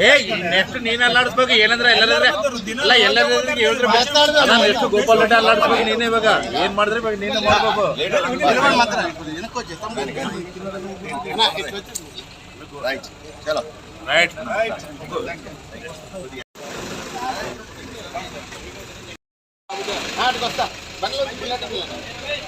ಏ ನೆಕ್ಸ್ಟ್ ನೀನ್ ಅಲ್ಲಾಡಿಸ್ಬೇಕು ಏನಂದ್ರೆ ಎಲ್ಲರೇ ಅಲ್ಲ ಎಲ್ಲರಿದ್ರೆ ಹೇಳಿದ್ರೆ ನೆಕ್ಸ್ಟ್ ಗೋಪಾಲ್ ರೆಡ್ಡಿ ಅಲ್ಲಾಡಿಸ್ಬೇಕು ನೀನೇ ಇವಾಗ. ಏನ್ ಮಾಡಿದ್ರೆ ಇವಾಗ ನೀನೇ ಮಾಡ್ಬೇಕು. ರೈಟ್ ನಾಟ್ ಗೊತ್ತಾ? ಬೆಂಗಳೂರು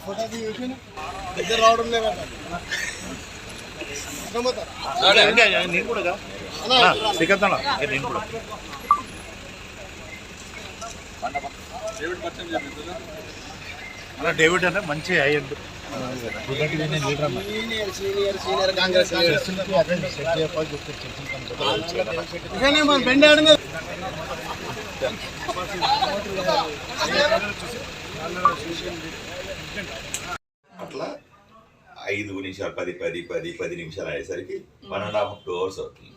ఫోటో తీసి ఇద్దరు రావడం లేదంట నేను కూడా సిగ్గత్తాను నేను కూడా డేవిడ్ పర్సన్ చెప్పి అలా డేవిడ్ అంటే మంచి అయ్యండు అట్లా ఐదు నిమిషాలు పది పది పది పది నిమిషాలు అయ్యేసరికి one and half two hours అవుతుంది.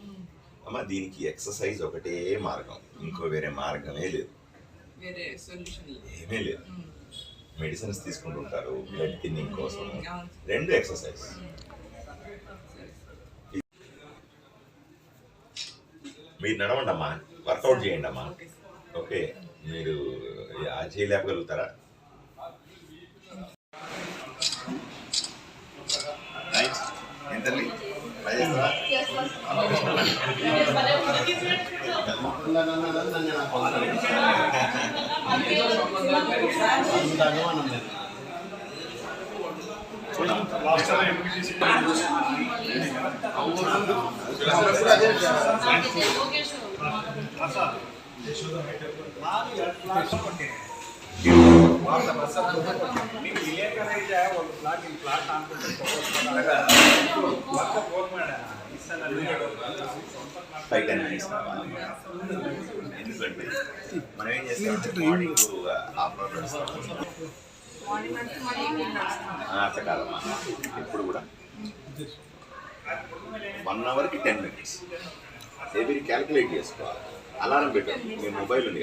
అమ్మ దీనికి ఎక్సర్సైజ్ ఒకటే మార్గం. ఇంకో వేరే మార్గమే లేదు. వేరే సొల్యూషన్ లేదు. ఏమీ లేదు. మెడిసిన్స్ తీసుకుంటుంటారు బ్లడ్ థిన్నింగ్ కోసం. రెండు ఎక్సర్సైజ్ మీరు నడవండి అమ్మా. వర్కౌట్ చేయండి అమ్మా. ఓకే ನೀವು ಇಲ್ಲೇ ಕಡೆ ಇದೆ ಒಂದು ಪ್ಲಾಟ್ ಇನ್ ಪ್ಲಾಟ್ ಅಂತ ಫೋನ್ ಮಾಡ್ಯಾರ ఫైవ్ టెన్ మినిట్స్ ఎందుకంటే మనం ఏం చేస్తాం? మార్నింగ్ హాఫ్ అవర్ నడుస్తాం మార్నింగ్ అట్లా కాదమ్మా ఇప్పుడు కూడా. వన్ అవర్కి టెన్ మినిట్స్ ఎవ్రీ క్యాలిక్యులేట్ చేసుకోవాలి అలారం పెట్టండి. మీ మొబైల్ ఉంది కదా.